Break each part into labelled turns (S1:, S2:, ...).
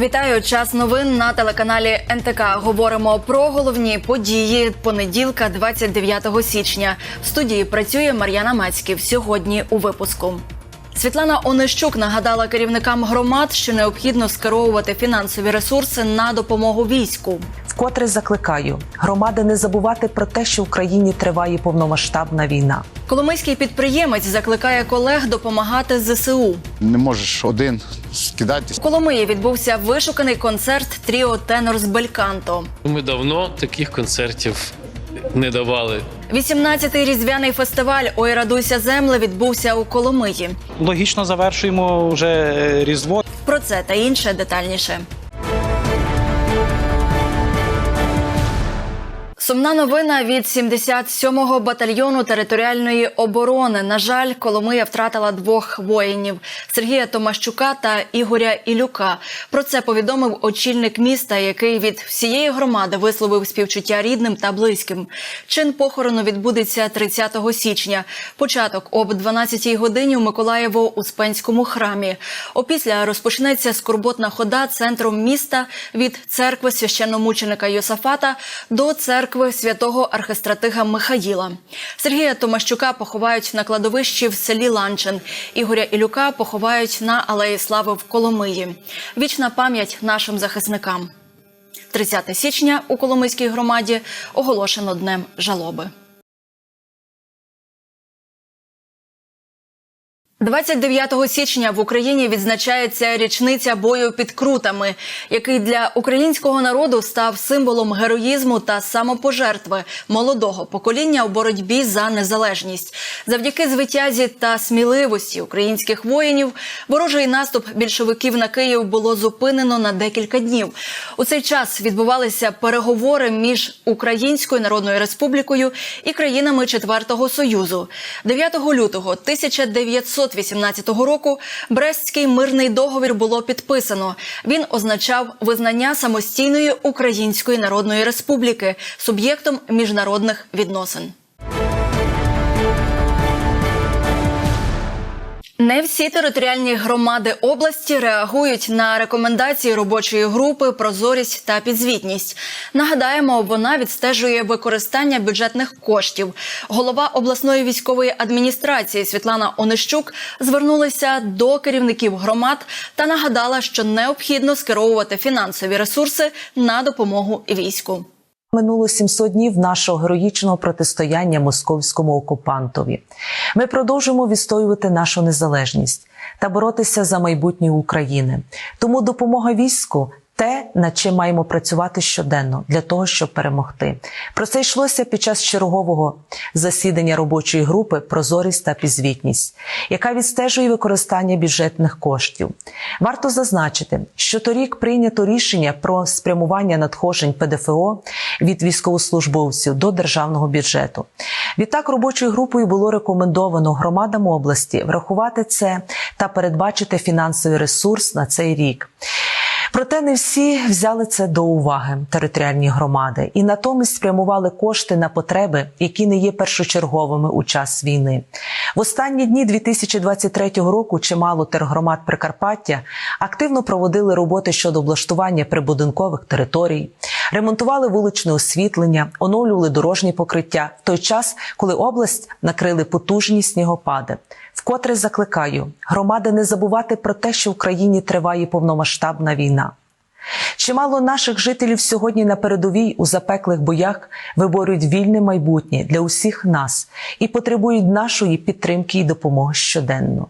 S1: Вітаю час новин на телеканалі НТК. Говоримо про головні події понеділка, 29 січня. В студії працює Мар'яна Мацьків. Сьогодні у випуску. Світлана Онищук нагадала керівникам громад, що необхідно скеровувати фінансові ресурси на допомогу війську.
S2: Вкотре закликаю громади не забувати про те, що в Україні триває повномасштабна війна.
S1: Коломийський підприємець закликає колег допомагати ЗСУ.
S3: Не можеш один скидати.
S1: В Коломиї відбувся вишуканий концерт Тріо Тенор з Бельканто.
S4: Ми давно таких концертів не давали.
S1: 18-й різдвяний фестиваль Ой, радуйся земле відбувся у Коломиї.
S5: Логічно завершуємо вже е, різдво.
S1: Про це та інше детальніше. Сумна новина від 77-го батальйону територіальної оборони. На жаль, Коломия втратила двох воїнів Сергія Томащука та Ігоря Ілюка. Про це повідомив очільник міста, який від всієї громади висловив співчуття рідним та близьким. Чин похорону відбудеться 30 січня. Початок об 12-й годині у Миколаєво-Успенському храмі. Опісля розпочнеться скорботна хода центром міста від церкви священномученика Йосафата до церкви святого архистратига Михаїла. Сергія Томащука поховають на кладовищі в селі Ланчин. Ігоря Ілюка поховають на Алеї Слави в Коломиї. Вічна пам'ять нашим захисникам. 30 січня у Коломийській громаді оголошено днем жалоби. 29 січня в Україні відзначається річниця бою під крутами, який для українського народу став символом героїзму та самопожертви молодого покоління у боротьбі за незалежність. Завдяки звитязі та сміливості українських воїнів ворожий наступ більшовиків на Київ було зупинено на декілька днів. У цей час відбувалися переговори між Українською Народною Республікою і країнами Четвертого Союзу. 9 лютого 1900 1918 року Брестський мирний договір було підписано. Він означав визнання самостійної Української Народної Республіки суб'єктом міжнародних відносин. Не всі територіальні громади області реагують на рекомендації робочої групи прозорість та підзвітність. Нагадаємо, вона відстежує використання бюджетних коштів. Голова обласної військової адміністрації Світлана Онищук звернулася до керівників громад та нагадала, що необхідно скеровувати фінансові ресурси на допомогу війську.
S2: Минуло 700 днів нашого героїчного протистояння московському окупантові. Ми продовжимо відстоювати нашу незалежність та боротися за майбутнє України. Тому допомога війську. Те, над чим маємо працювати щоденно для того, щоб перемогти, про це йшлося під час чергового засідання робочої групи Прозорість та підзвітність, яка відстежує використання бюджетних коштів. Варто зазначити, що торік прийнято рішення про спрямування надходжень ПДФО від військовослужбовців до державного бюджету. Відтак робочою групою було рекомендовано громадам області врахувати це та передбачити фінансовий ресурс на цей рік. Проте не всі взяли це до уваги територіальні громади і натомість спрямували кошти на потреби, які не є першочерговими у час війни. В останні дні 2023 року чимало тергромад Прикарпаття активно проводили роботи щодо облаштування прибудинкових територій, ремонтували вуличне освітлення, оновлювали дорожні покриття в той час, коли область накрили потужні снігопади. Вкотре закликаю громади не забувати про те, що в Україні триває повномасштабна війна. Чимало наших жителів сьогодні на передовій у запеклих боях виборюють вільне майбутнє для усіх нас і потребують нашої підтримки і допомоги щоденно.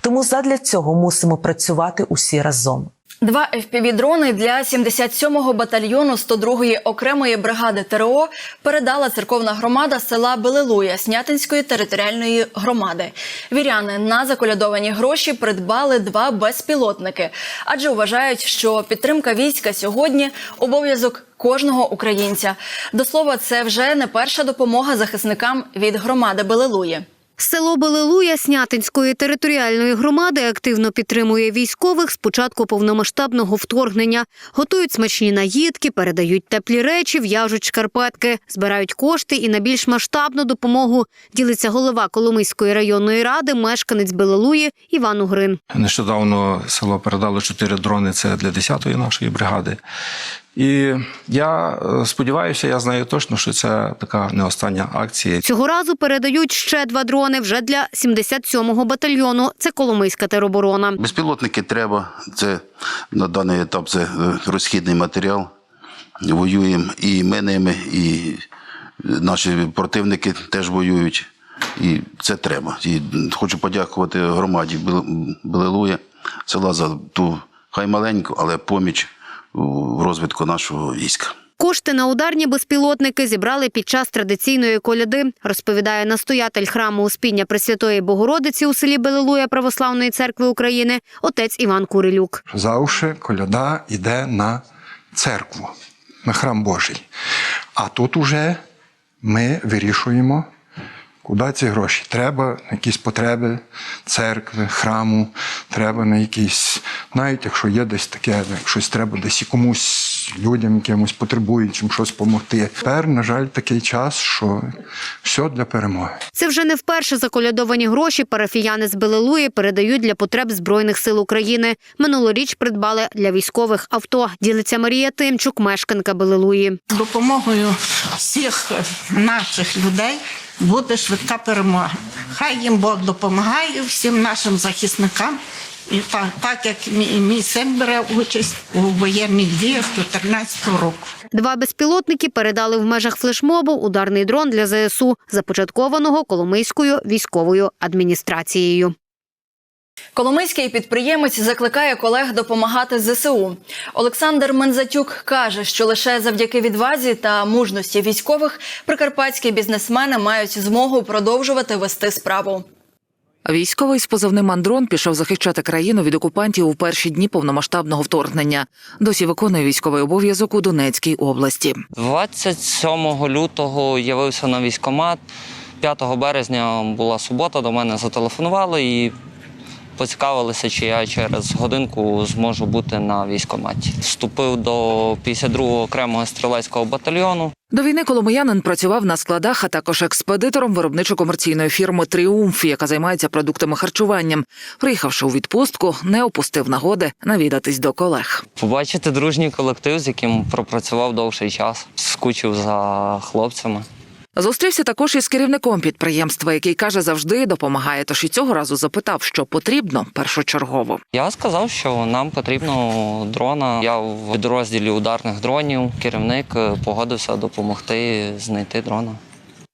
S2: Тому задля цього мусимо працювати усі разом.
S1: Два FPV-дрони для 77-го батальйону 102-ї окремої бригади ТРО передала церковна громада села Белилуя Снятинської територіальної громади. Віряни на заколядовані гроші придбали два безпілотники, адже вважають, що підтримка війська сьогодні обов'язок кожного українця. До слова, це вже не перша допомога захисникам від громади Белилуї.
S6: Село Белелуя Снятинської територіальної громади активно підтримує військових з початку повномасштабного вторгнення. Готують смачні наїдки, передають теплі речі, в'яжуть шкарпетки, збирають кошти і на більш масштабну допомогу ділиться голова Коломийської районної ради, мешканець Белелуї Іван Угрин.
S7: Нещодавно село передало чотири дрони. Це для 10-ї нашої бригади. І я е, сподіваюся, я знаю точно, що це така не остання акція.
S6: Цього разу передають ще два дрони вже для 77-го батальйону. Це Коломийська тероборона.
S8: Безпілотники треба. Це на даний етап це е, розхідний матеріал. Воюємо і ми ними, і наші противники теж воюють. І це треба. І хочу подякувати громаді Бел- Белелуя села за ту хай маленьку, але поміч у розвитку нашого війська.
S6: Кошти на ударні безпілотники зібрали під час традиційної коляди, розповідає настоятель храму Успіння Пресвятої Богородиці у селі Белилуя Православної церкви України отець Іван Курилюк.
S9: Завжди коляда йде на церкву, на храм Божий. А тут уже ми вирішуємо, куди ці гроші. Треба на якісь потреби церкви, храму, треба на якісь, навіть якщо є десь таке, щось треба десь і комусь людям, якимось потребуючим щось допомогти. Тепер, на жаль, такий час, що все для перемоги.
S6: Це вже не вперше заколядовані гроші парафіяни з Белилуї передають для потреб Збройних сил України. Минулоріч придбали для військових авто. Ділиться Марія Тимчук, мешканка Белилуї.
S10: З допомогою всіх наших людей буде швидка перемога. Хай їм Бог допомагає всім нашим захисникам. І так, так як мій, мій син бере участь у воєнних діях 2014 року.
S6: Два безпілотники передали в межах флешмобу ударний дрон для ЗСУ, започаткованого Коломийською військовою адміністрацією.
S1: Коломийський підприємець закликає колег допомагати ЗСУ. Олександр Мензатюк каже, що лише завдяки відвазі та мужності військових прикарпатські бізнесмени мають змогу продовжувати вести справу.
S11: Військовий з позивним Андрон пішов захищати країну від окупантів у перші дні повномасштабного вторгнення. Досі виконує військовий обов'язок у Донецькій області.
S12: 27 лютого явився на військкомат. 5 березня була субота, до мене зателефонували і поцікавилися, чи я через годинку зможу бути на військкоматі. Вступив до 52-го окремого стрілецького батальйону.
S11: До війни коломиянин працював на складах, а також експедитором виробничо-комерційної фірми Тріумф, яка займається продуктами харчуванням. Приїхавши у відпустку, не опустив нагоди навідатись до колег.
S12: Побачити дружній колектив, з яким пропрацював довший час, скучив за хлопцями.
S11: Зустрівся також із керівником підприємства, який каже, завжди допомагає. Тож і цього разу запитав, що потрібно першочергово.
S12: Я сказав, що нам потрібно дрона. Я в підрозділі ударних дронів. Керівник е, погодився допомогти знайти дрона.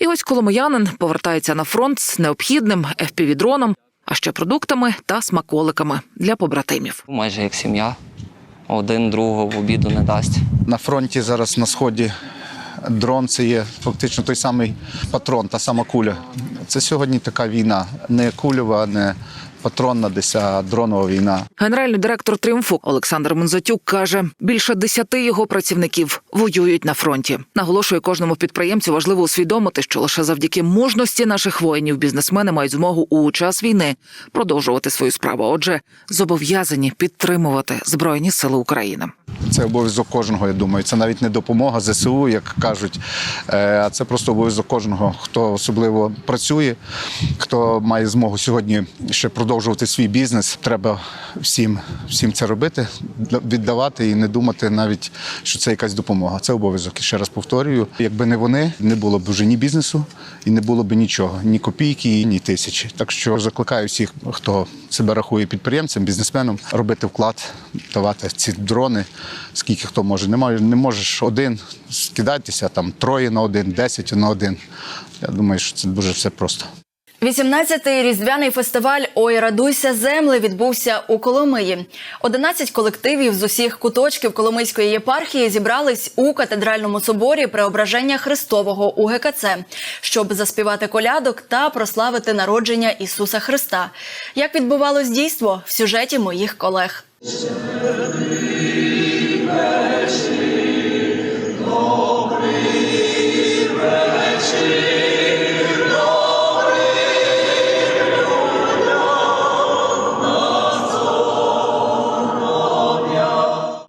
S11: І ось коломиянин повертається на фронт з необхідним FPV-дроном, а ще продуктами та смаколиками для побратимів.
S12: Майже як сім'я. Один другого в обіду не дасть.
S3: На фронті зараз на сході дрон це є фактично той самий патрон, та сама куля. Це сьогодні така війна, не кульова, не патронна десь, дронова війна.
S11: Генеральний директор Тріумфу Олександр Монзатюк каже, більше десяти його працівників воюють на фронті. Наголошує кожному підприємцю важливо усвідомити, що лише завдяки мужності наших воїнів бізнесмени мають змогу у час війни продовжувати свою справу. Отже, зобов'язані підтримувати збройні сили України.
S3: Це обов'язок кожного, я думаю. Це навіть не допомога ЗСУ, як кажуть, е, а це просто обов'язок кожного, хто особливо працює, хто має змогу сьогодні ще продовжувати свій бізнес. Треба всім, всім це робити, віддавати і не думати навіть, що це якась допомога. Це обов'язок. Ще раз повторюю, якби не вони, не було б вже ні бізнесу і не було б нічого, ні копійки, ні тисячі. Так що закликаю всіх, хто себе рахує підприємцем, бізнесменом, робити вклад, давати ці дрони, скільки хто може. Не можеш, не можеш один скидатися, там троє на один, десять на один. Я думаю, що це дуже все просто.
S1: 18-й різдвяний фестиваль Ой, радуйся, земле відбувся у Коломиї. 11 колективів з усіх куточків Коломийської єпархії зібрались у катедральному соборі Преображення Христового у ГКЦ, щоб заспівати колядок та прославити народження Ісуса Христа. Як відбувалось дійство в сюжеті моїх колег.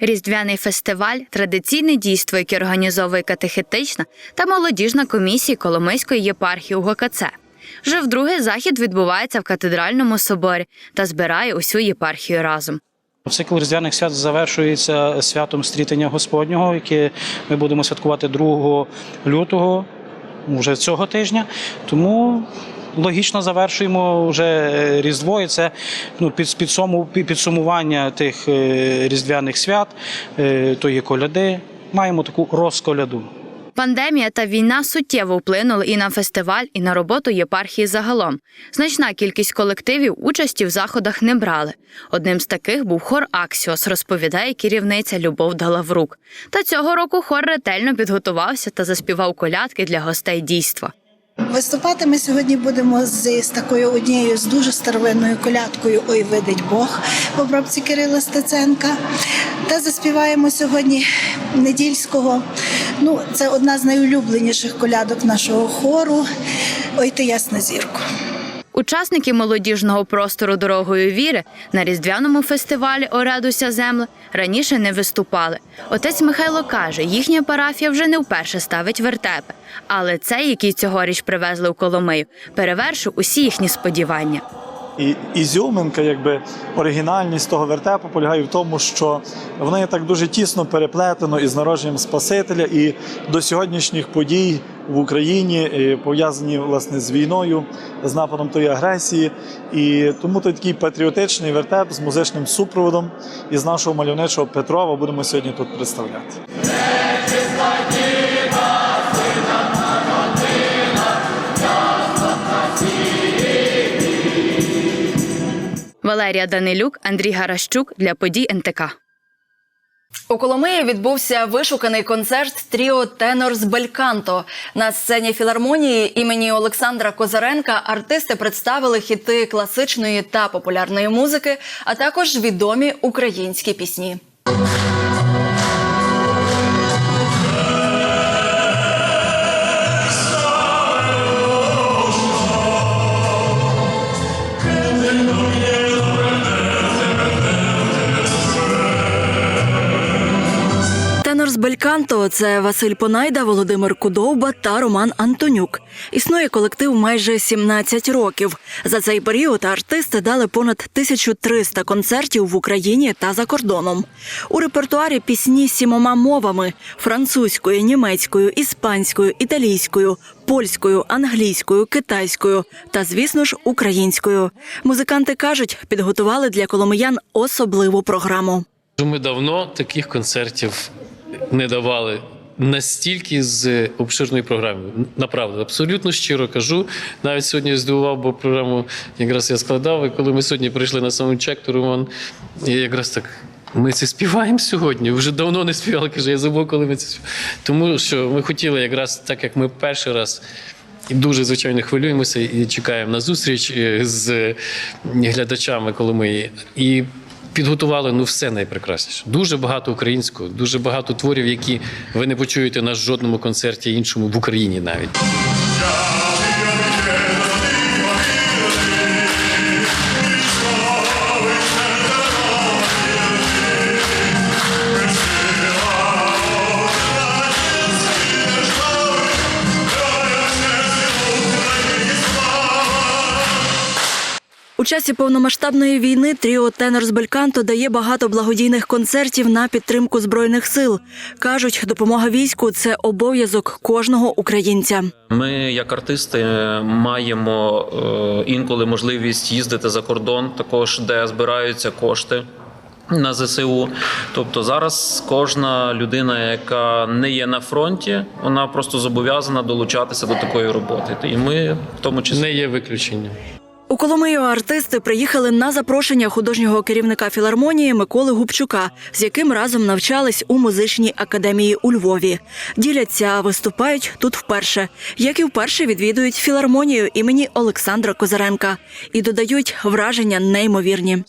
S13: Різдвяний фестиваль традиційне дійство, яке організовує катехетична та молодіжна комісії Коломийської єпархії УГКЦ. Вже вдруге захід відбувається в катедральному соборі та збирає усю єпархію разом.
S14: Цикл різдвяних свят завершується святом стрітення Господнього, яке ми будемо святкувати 2 лютого вже цього тижня. Тому логічно завершуємо вже Різдво, і це ну, під, підсуму- підсумування тих е, різдвяних свят, е, тої коляди. Маємо таку розколяду.
S13: Пандемія та війна суттєво вплинули і на фестиваль, і на роботу єпархії загалом. Значна кількість колективів участі в заходах не брали. Одним з таких був хор Аксіос, розповідає керівниця Любов Далаврук. Та цього року хор ретельно підготувався та заспівав колядки для гостей дійства.
S15: Виступати ми сьогодні будемо з, з такою однією з дуже старовинною колядкою Ой, видить Бог в обробці Кирила Стеценка. Та заспіваємо сьогодні недільського. Ну, це одна з найулюбленіших колядок нашого хору. Ой, ти ясна зірку.
S13: Учасники молодіжного простору дорогою віри на різдвяному фестивалі Оредуся земле раніше не виступали. Отець Михайло каже, їхня парафія вже не вперше ставить вертепи, але цей, який цьогоріч привезли у Коломию, перевершив усі їхні сподівання.
S5: І ізюминка, якби оригінальність того вертепу полягає в тому, що воно є так дуже тісно переплетено із народженням Спасителя і до сьогоднішніх подій в Україні е, пов'язані власне з війною, з нападом тої агресії. І тому той такий патріотичний вертеп з музичним супроводом із нашого мальовничого Петрова будемо сьогодні тут представляти.
S13: Валерія Данилюк, Андрій Гаращук для подій НТК.
S1: У Коломиї відбувся вишуканий концерт тріо Тенор з Бельканто. На сцені філармонії імені Олександра Козаренка артисти представили хіти класичної та популярної музики, а також відомі українські пісні. Бельканто це Василь Понайда, Володимир Кудовба та Роман Антонюк. Існує колектив майже 17 років. За цей період артисти дали понад 1300 концертів в Україні та за кордоном. У репертуарі пісні сімома мовами: французькою, німецькою, іспанською, італійською, польською, англійською, китайською та, звісно ж, українською. Музиканти кажуть, підготували для коломиян особливу програму.
S4: Ми давно таких концертів не давали настільки з обширною програмою. Направду, абсолютно щиро кажу. Навіть сьогодні здивував, бо програму якраз я складав. І коли ми сьогодні прийшли на саундчек, то Роман я якраз так. Ми це співаємо сьогодні. Вже давно не співали. Каже, я забув, коли ми це співаємо. Тому що ми хотіли, якраз так як ми перший раз. І дуже звичайно хвилюємося і чекаємо на зустріч е, з глядачами Коломиї. І підготували ну все найпрекрасніше. Дуже багато українського, дуже багато творів, які ви не почуєте на жодному концерті іншому в Україні навіть.
S1: У часі повномасштабної війни тріо Тенор з Бельканто дає багато благодійних концертів на підтримку збройних сил. кажуть, допомога війську це обов'язок кожного українця.
S16: Ми, як артисти, маємо е, інколи можливість їздити за кордон, також де збираються кошти. На ЗСУ, тобто зараз кожна людина, яка не є на фронті, вона просто зобов'язана долучатися до такої роботи. І ми в тому числі
S4: не є виключенням.
S1: У Коломию артисти приїхали на запрошення художнього керівника філармонії Миколи Губчука, з яким разом навчались у музичній академії у Львові. Діляться, виступають тут вперше, як і вперше відвідують філармонію імені Олександра Козаренка і додають враження неймовірні.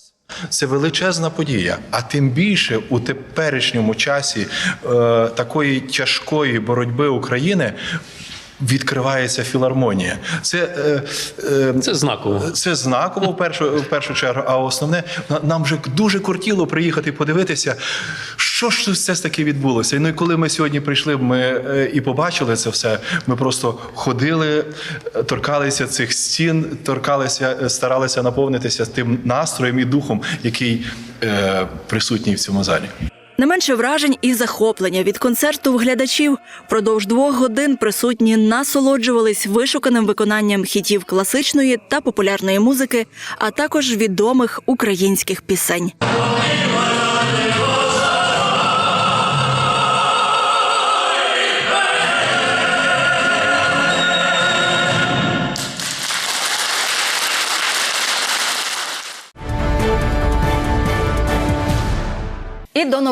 S17: Це величезна подія, а тим більше у теперішньому часі е, такої тяжкої боротьби України. Відкривається філармонія. Це, е, е,
S4: Це знаково.
S17: це знаково в першу, в першу чергу, а основне, на- нам вже дуже кортіло приїхати подивитися, що ж все ж таки відбулося. Ну і коли ми сьогодні прийшли, ми е, і побачили це все. Ми просто ходили, торкалися цих стін, торкалися, е, старалися наповнитися тим настроєм і духом, який е, присутній в цьому залі.
S1: Не менше вражень і захоплення від концерту в глядачів. Продовж двох годин присутні насолоджувались вишуканим виконанням хітів класичної та популярної музики, а також відомих українських пісень.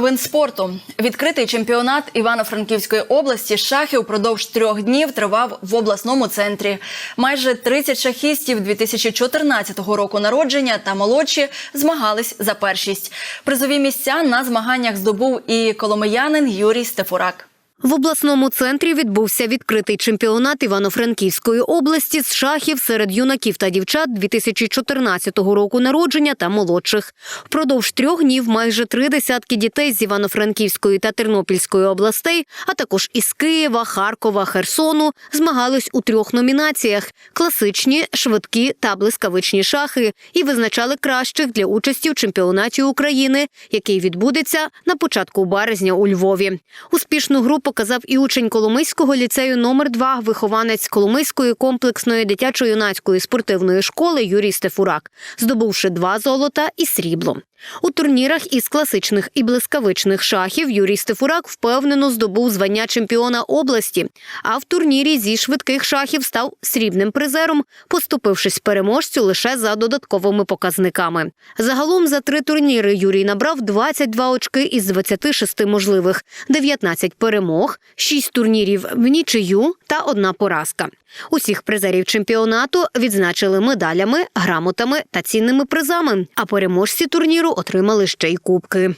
S1: Новин спорту. Відкритий чемпіонат Івано-Франківської області шахи впродовж трьох днів тривав в обласному центрі. Майже 30 шахістів 2014 року народження та молодші змагались за першість. Призові місця на змаганнях здобув і коломиянин Юрій Стефурак.
S6: В обласному центрі відбувся відкритий чемпіонат Івано-Франківської області з шахів серед юнаків та дівчат 2014 року народження та молодших. Впродовж трьох днів майже три десятки дітей з Івано-Франківської та Тернопільської областей, а також із Києва, Харкова, Херсону, змагались у трьох номінаціях: класичні, швидкі та блискавичні шахи, і визначали кращих для участі в чемпіонаті України, який відбудеться на початку березня у Львові. Успішну гру показав і учень Коломийського ліцею номер 2 вихованець Коломийської комплексної дитячо-юнацької спортивної школи Юрій Стефурак, здобувши два золота і срібло. У турнірах із класичних і блискавичних шахів Юрій Стефурак впевнено здобув звання чемпіона області, а в турнірі зі швидких шахів став срібним призером, поступившись переможцю лише за додатковими показниками. Загалом за три турніри Юрій набрав 22 очки із 26 можливих, 19 перемог, 6 турнірів в нічию та одна поразка. Усіх призерів чемпіонату відзначили медалями, грамотами та цінними призами. А переможці турніру отримали ще й кубки.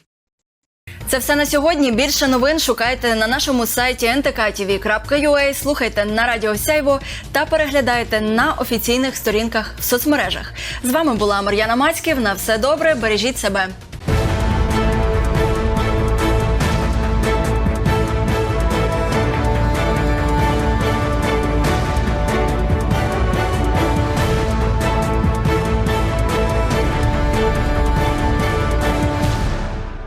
S1: Це все на сьогодні. Більше новин шукайте на нашому сайті ntktv.ua, слухайте на Радіо Сяйво та переглядайте на офіційних сторінках в соцмережах. З вами була Мар'яна Мацьків. На все добре, бережіть себе.